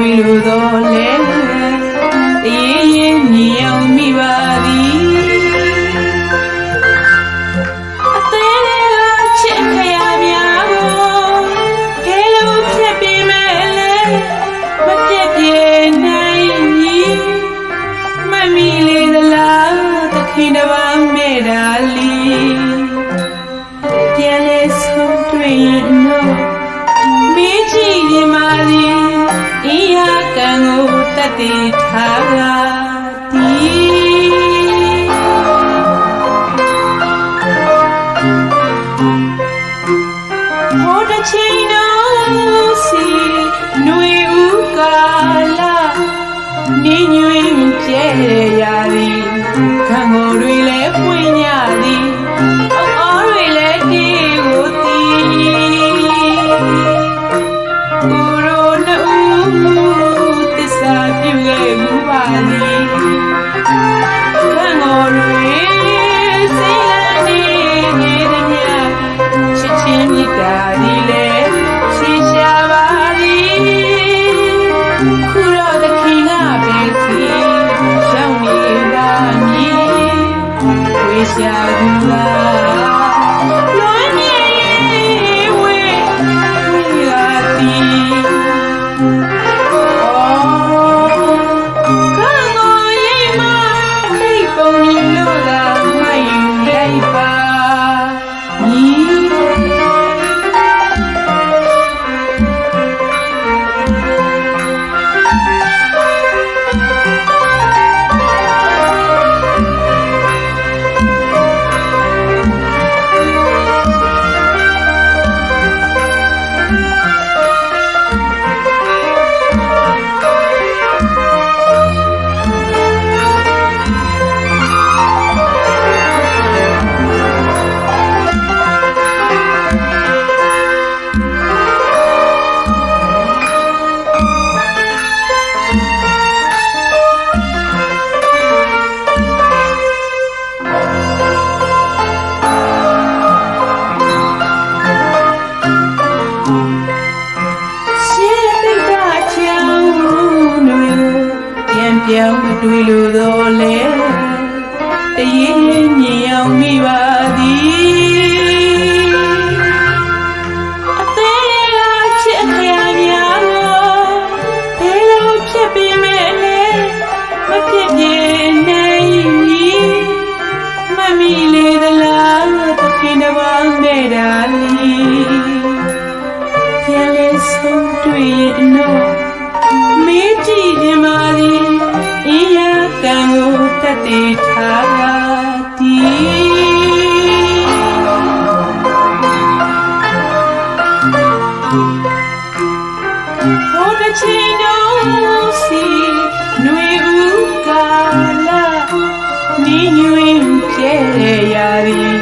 တွေ့လို့တော့လဲအေးရင်မြင်အောင်မိပါသည်အသေးလေးကချစ်ခရများကိုခဲလို့ဖြတ်ပြီးမဲ့လဲမပြတ်ပြေနိုင်မီမမီလေးသလားသခင်တစ်ပါး နေညွင်ကျဲရာသည်ခံကိုယ်တွေလည်းပွင့်ကြသည် casar. တွေ့လို့တော့လေတည်ရင်မြင်အောင်မိပါသည် တည်ညွင်ကျဲရာသည်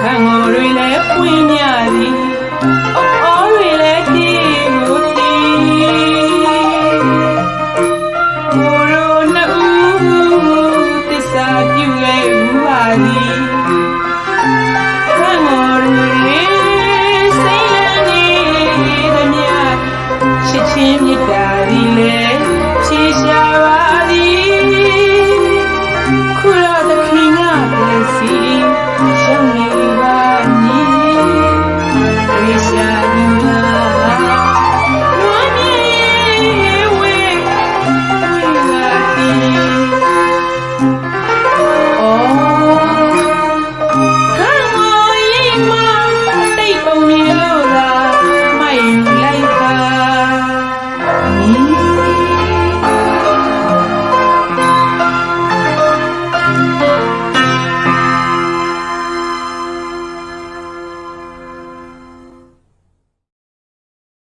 ခံငေါ်တွေလည်းပွင့်မြသည်အော်တွေလည်းတည်မှုသည်ကိုရိုနှူသစ္စာပြုခဲ့မှုပါသည်ခံငေါ်တွေစိတ်ရနေသည်မြတ်ချစ်ချင်းမြတ်တာသည်လည်းဖြေရှာပါ